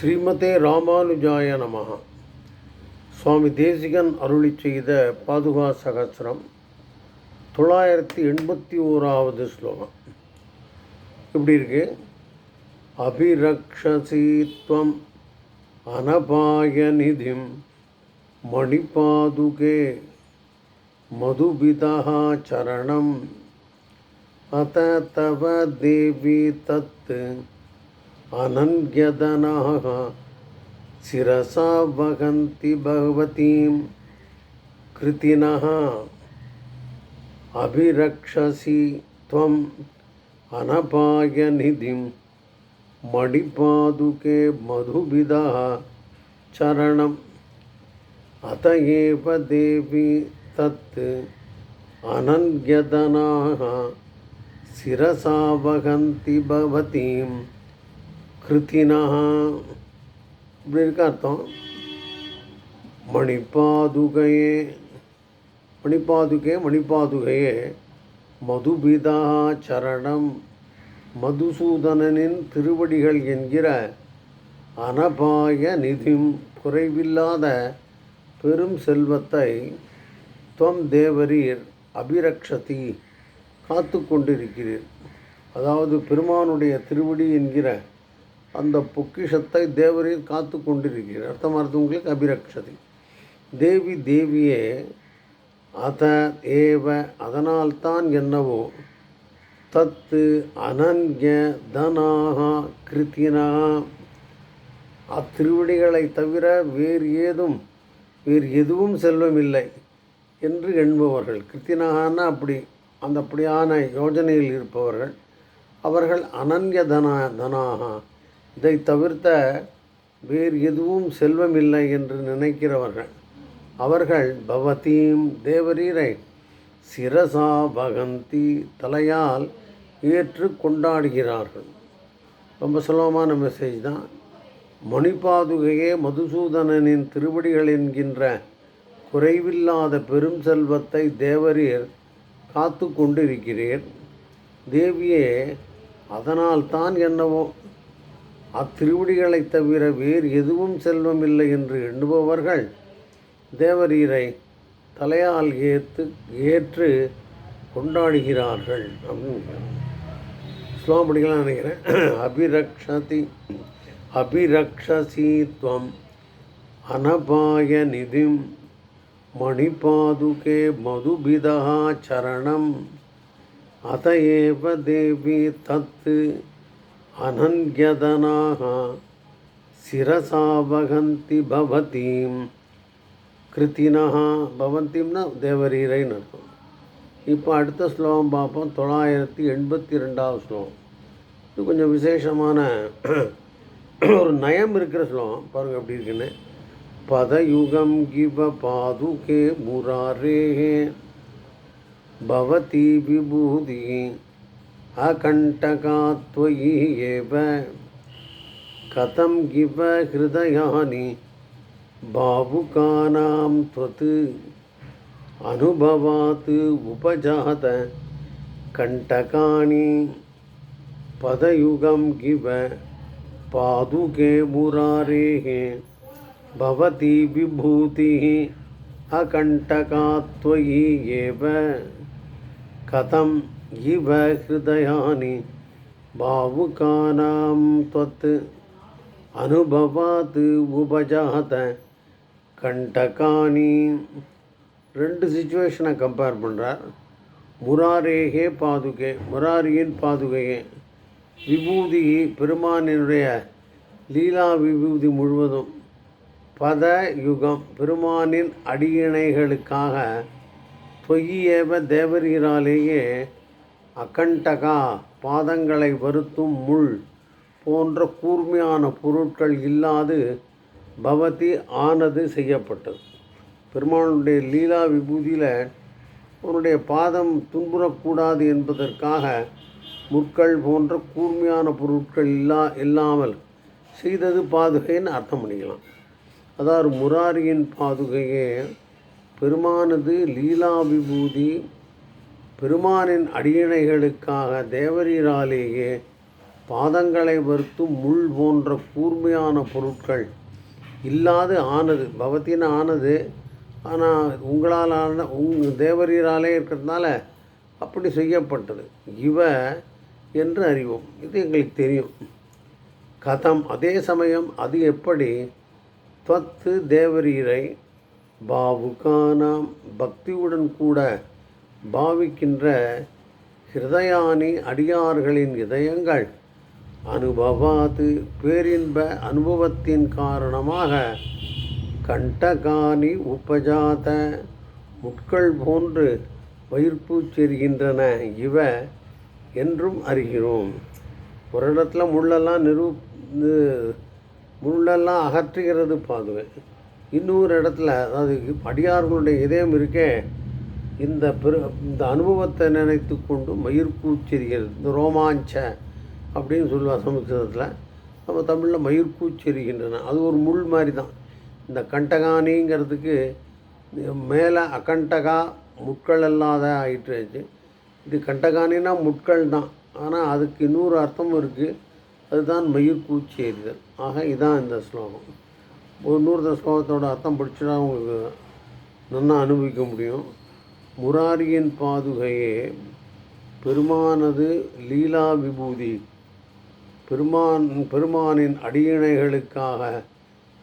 ஸ்ரீமதே ராமானுஜாய நமஹ. சுவாமி தேசிகன் அருளி செய்த பாதுகா சகசிரம் தொள்ளாயிரத்தி எண்பத்தி ஓராவது ஸ்லோகம். இப்படி இருக்கு? அபிரக்ஷசீத்வம் அனபாய நிதிம் மணிபாதுகே மதுபிதா சரணம். அத தவ தேவி தத்து अनन्यदनाः शिरसा वहन्ति भगवतीं। कृतिनः अभिरक्षसि त्वम् अनपायनिधिं। मणिपादुके मधुविदः चरणम्। अत एव देवी तत् अनन्यदनाः शिरसा वहन्ति भवतीं கிருத்தினா இப்படி இருக்க அர்த்தம். மணிப்பாதுகையே மணிப்பாதுகே மணிப்பாதுகையே மதுபிதா சரணம் மதுசூதனனின் திருவடிகள் என்கிற அனபாய நிதிம் குறைவில்லாத பெரும் செல்வத்தை துவம் தேவரீர் அபிரக்ஷதி காத்து கொண்டிருக்கிறீர் அதாவது பெருமானுடைய திருவடி என்கிற அந்த பொக்கிஷத்தை தேவரீர் காத்து கொண்டிருக்கிறார். அர்த்தமானது உங்களுக்கு அபிரக்ஷதி. தேவி தேவியே அத ஏவ அதனால்தான் என்னவோ தத்து அனன்ய தனாக கிருத்தினா. அத்திருவடிகளை தவிர வேறு ஏதும் வேறு எதுவும் செல்வமில்லை என்று எண்பவர்கள். கிருத்தினாகனா அப்படி அந்த அப்படியான யோஜனையில் இருப்பவர்கள் அவர்கள் அனன்ய தனா தனாக இதை தவிர்த்த வேறு எதுவும் செல்வம் இல்லை என்று நினைக்கிறவர்கள். அவர்கள் பவதீம் தேவரீரை சிரசா பகந்தி தலையால் ஏற்று கொண்டாடுகிறார்கள். ரொம்ப சுலபமான மெசேஜ் தான். மணிப்பாதுகையே மதுசூதனனின் திருவடிகள் என்கின்ற குறைவில்லாத பெரும் செல்வத்தை தேவரீர் காத்து கொண்டிருக்கிறீர். தேவியே அதனால் தான் என்னவோ அத்திருவடிகளை தவிர வேறு எதுவும் செல்வமில்லை என்று எண்ணுபவர்கள் தேவரீரை தலையால் ஏற்று ஏற்று கொண்டாடுகிறார்கள். அப்படின்னு ஸ்லோகம் படிக்கலாம் நினைக்கிறேன். அபிரக்ஷதி அபிரக்ஷசித்வம் அனபாய நிதிம் மணிபாதுகே மதுபிதா சரணம் அத ஏவ தேவி தத்து அனன்யதனாக சிரசா வகந்தி பவதீம் கிருத்தினா பவந்திம்னா தேவரீரைன்னு அர்த்தம் இப்போ அடுத்த ஸ்லோகம் பார்ப்போம் தொள்ளாயிரத்தி எண்பத்தி ரெண்டாவது ஸ்லோகம். இது கொஞ்சம் விசேஷமான ஒரு நயம் இருக்கிற ஸ்லோகம். பாருங்கள் எப்படி இருக்குன்னு. பதயுகம் கிவ பாதுகே முராரே பவதி விபூதி अकण्टका त्वयि एव कथं गिव हृदयानि भावुकानां त्वत् अनुभवात् उपजात। पदयुगं गिव पादुके मुरारेः भवति विभूतिः अकण्टका त्वयि एव कथं ఇవ హృదయాని భావుకానాం త్వత్ అనుభవాత్ ఉపజాత கண்டகானி ரெண்டு சுச்சுவேஷனை கம்பேர் பண்ணுறார் முராரேகே பாதுகே முராரியின் பாதுகையே. விபூதி பெருமானினுடைய லீலா விபூதி முழுவதும் பத யுகம் பெருமானின் அடியணைகளுக்காக தொய்யேவ தேவரீராலேயே அகண்டகா பாதங்களை வருத்தும் முள் போன்ற கூர்மையான பொருட்கள் இல்லாது பவதி ஆனது செய்யப்பட்டது. பெருமானுடைய லீலா விபூதியில் அவனுடைய பாதம் துன்புறக்கூடாது என்பதற்காக முற்கள் போன்ற கூர்மையான பொருட்கள் இல்லா இல்லாமல் செய்தது பாதுகைன்னு அர்த்தம் பண்ணிக்கலாம். அதாவது முராரியின் பாதுகையே பெருமானது லீலா விபூதி பெருமானின் அடியணைகளுக்காக தேவரீராலேயே பாதங்களை வருத்தும் முள் போன்ற கூர்மையான பொருட்கள் இல்லாது ஆனது. பவத்தின்னு ஆனது. ஆனால் உங்களால் ஆன உங் தேவரீராலே இருக்கிறதுனால அப்படி செய்யப்பட்டது. இவ என்று அறிவோம். இது எங்களுக்கு தெரியும். கதம் அதே சமயம் அது எப்படி? தத்து தேவரீரை பாவுகானாம். பக்தியுடன் கூட பாவிக்கின்ற ஹிருதயானி அடியார்களின் இதயங்கள் அனுபவாது பேரின்ப அனுபவத்தின் காரணமாக கண்டகானி உபஜாத முட்கள் போன்று வயிற்பூச்செறிகின்றன இவ என்றும் அறிகிறோம். ஒரு இடத்துல முள்ளெல்லாம் நிரூ முள்ளெல்லாம் அகற்றுகிறது பாதுவை. இன்னொரு இடத்துல அதாவது அடியார்களுடைய இதயம் இருக்கே இந்த பெரு இந்த அனுபவத்தை நினைத்து கொண்டு மயிர்கூச்செறிகிறது இந்த ரோமாஞ்ச அப்படின்னு சொல்லுவாள் சமஸ்கிருதத்தில். நம்ம தமிழில் மயிர்கூச்செறிகின்றன அது ஒரு முள் மாதிரி தான் இந்த கண்டகானிங்கிறதுக்கு மேலே அகண்டகா முட்கள் இல்லாத ஆயிட்டுச்சு. இது கண்டகானினா முட்கள் தான் ஆனால் அதுக்கு இன்னொரு அர்த்தமும் இருக்குது அதுதான் மயிர்கூச்சி எறிதல் ஆக இதான் இந்த ஸ்லோகம். ஒரு நூறு ஸ்லோகத்தோட அர்த்தம் படிச்சுட்டா உங்களுக்கு நல்லா அனுபவிக்க முடியும். முராரியின் பாதுகையே பெருமானது லீலா விபூதி. பெருமான் பெருமானின் அடியிணைகளுக்காக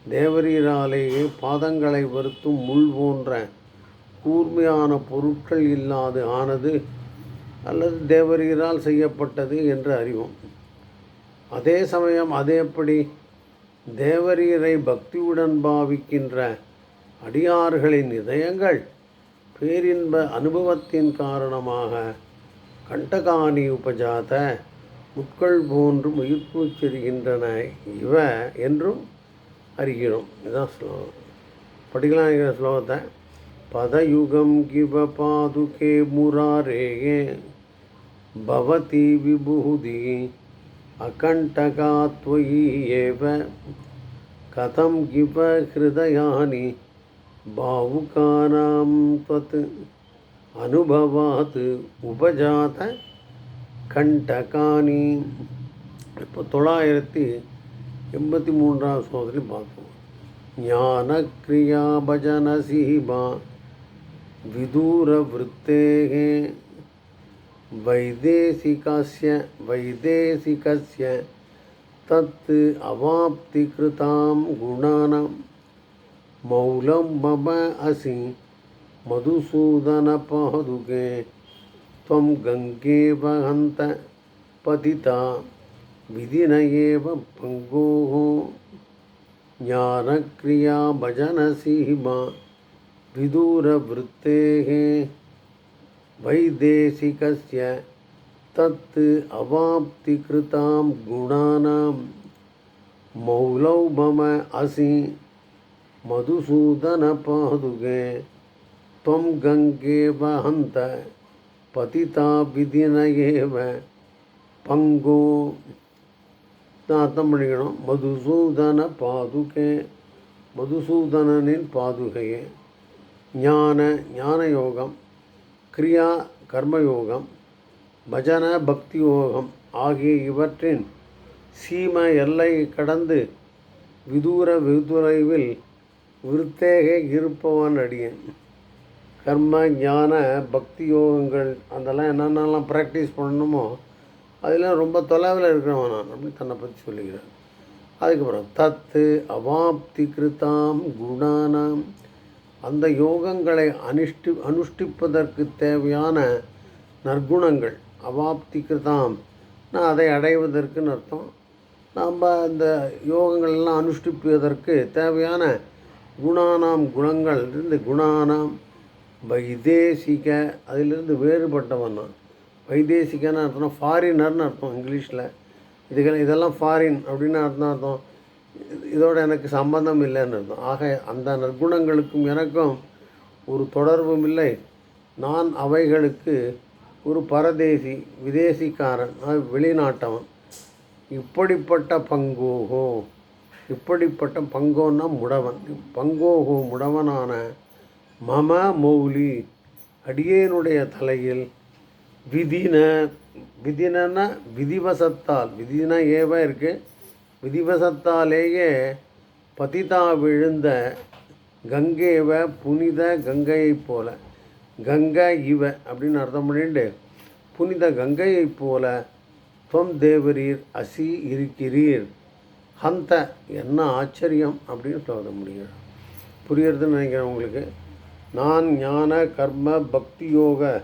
தேவரீராலேயே பாதங்களை வருத்தும் முள் போன்ற கூர்மையான பொருட்கள் இல்லாது ஆனது அல்லது தேவரீரால் செய்யப்பட்டது என்று அறிவோம். அதே சமயம் அது எப்படி தேவரீரை பக்தியுடன் பாவிக்கின்ற அடியார்களின் இதயங்கள் பேரின்ப அனுபவத்தின் காரணமாக கண்டகாணி உபஜாத முட்கள் போன்று உயிர்ப்பு செல்கின்றன இவ என்றும் அறிகிறோம். இதுதான் ஸ்லோகம். படிக்கலாம் இருக்கிற ஸ்லோகத்தை. பதயுகம் கிவ பாதுகே முராரேயே பவதி விபூதி அகண்டகாத்வயி ஏவ கதம் கிவ ஹிருதயானி भावुकानां त्वत् அனுபவாத் உபஜாத கண்டகானி இப்போ தொள்ளாயிரத்தி எண்பத்தி மூன்றாம் சோதனை பார்ப்போம் ஞான கிரியா பஜன சீமா விதூர விருத்தேகே वैदेशिकस्य वैदेशिकस्य तत् मौलम मम असी मधुसूदन पहदुगे तम गंगे वहंत पतिता विधिन पंगो ज्ञान क्रिया भजन सीमा विदूर वृत्ते वैदेशिक तत् गुणा मौलौम असी ಮಧುಸೂದನ ಪಾದುಗೆ ತ್ವಂ ಗಂಗೇವ ಹಂತ ಪತಿತಾಭಿದಿನಯೇವ ಪಂಗೋ. அர்த்தம் பண்ணிக்கணும் மதுசூதன பாதுகே மதுசூதனனின் பாதுகையே ஞான ஞான யோகம் கிரியா கர்மயோகம் பஜன பக்தி யோகம் ஆகிய இவற்றின் சீம எல்லை கடந்து விதூர விதுரைவில் விருத்தேக இருப்பவன் அடியன். கர்ம ஞான பக்தி யோகங்கள் அதெல்லாம் என்னென்னலாம் ப்ராக்டிஸ் பண்ணணுமோ அதெல்லாம் ரொம்ப தொலைவில் இருக்கிறவன் நான் அப்படின்னு தன்னை பற்றி சொல்லிக்கிறேன் அதுக்கப்புறம் தத்து அவாப்தி கிருதாம் குணானாம். அந்த யோகங்களை அனுஷ்டி அனுஷ்டிப்பதற்கு தேவையான நற்குணங்கள் அவாப்தி கிருதாம் நான் அதை அடைவதற்குன்னு அர்த்தம். நாம் இந்த யோகங்கள்லாம் அனுஷ்டிப்பதற்கு தேவையான குணானாம் குணங்கள் இருந்து குணானாம் வைதேசிக அதிலிருந்து வேறுபட்டவன் தான். வைதேசிகன்னு அர்த்தம் ஃபாரினர்னு அர்த்தம் இங்கிலீஷில். இதுகள் இதெல்லாம் ஃபாரின் அப்படின்னு அர்த்தம் அர்த்தம். இதோட எனக்கு சம்பந்தம் இல்லைன்னு அர்த்தம். ஆக அந்த நற்குணங்களுக்கும் எனக்கும் ஒரு தொடர்பும் இல்லை. நான் அவைகளுக்கு ஒரு பரதேசி விதேசிக்காரன் வெளிநாட்டவன். இப்படிப்பட்ட பங்கோகோ. இப்படிப்பட்ட பங்கோன்னா முடவன். பங்கோகோ முடவனான மம மௌலி அடியேனுடைய தலையில் விதின விதினா விதிவசத்தால் விதினா ஏவ இருக்குது விதிவசத்தாலேயே பதிதா விழுந்த கங்கேவ புனித கங்கையைப் போல. கங்கை இவ அப்படின்னு அர்த்தம் பண்ணிட்டு புனித கங்கையைப் போல துவம் தேவரீர் அசி இருக்கிறீர். ஹந்த என்ன ஆச்சரியம் அப்படின்னு சொல்ல முடியும். புரியறதுன்னு நினைக்கிறேன் உங்களுக்கு. நான் ஞான கர்ம பக்தி யோக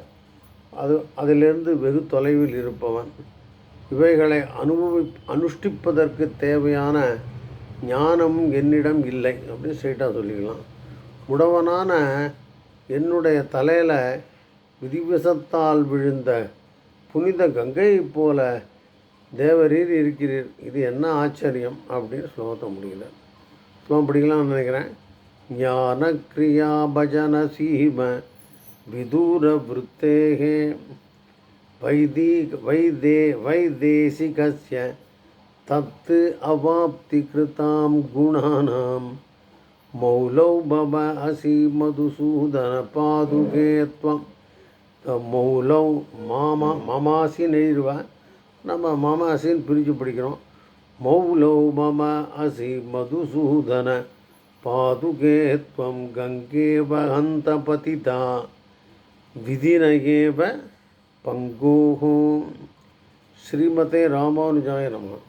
அது அதிலிருந்து வெகு தொலைவில் இருப்பவன். இவைகளை அனுபவி அனுஷ்டிப்பதற்கு தேவையான ஞானம் என்னிடம் இல்லை அப்படின்னு ஸ்ட்ரெயிட்டாக சொல்லிக்கலாம். உடவனான என்னுடைய தலையில் விதிவசத்தால் விழுந்த புனித கங்கையைப் போல தேவரீர் இருக்கிறீர் இது என்ன ஆச்சரியம் அப்படின்னு ஸ்லோகத்தை முடியல ஸ்லோகம் படிக்கலாம்னு நினைக்கிறேன். ஞான கிரியா பஜன சீம விதூர விருத்தேகே வைதி வைதே வைதேசிகசிய தத்து அவாப்தி கிருதாம் குணானாம். மௌலௌ பவ அசி மதுசூதன பாதுகே त्वं மௌலௌ மாமா மமாசி நெய்ருவா. நம்ம மாமா அசின்னு பிரித்து படிக்கிறோம். மௌலோ மம அசி மதுசூதன பாதுகே கங்கே கங்கேவ ஹந்த பதிதா விதினகேவ பங்கோகோ ஸ்ரீமதே ராமானுஜாய நமः.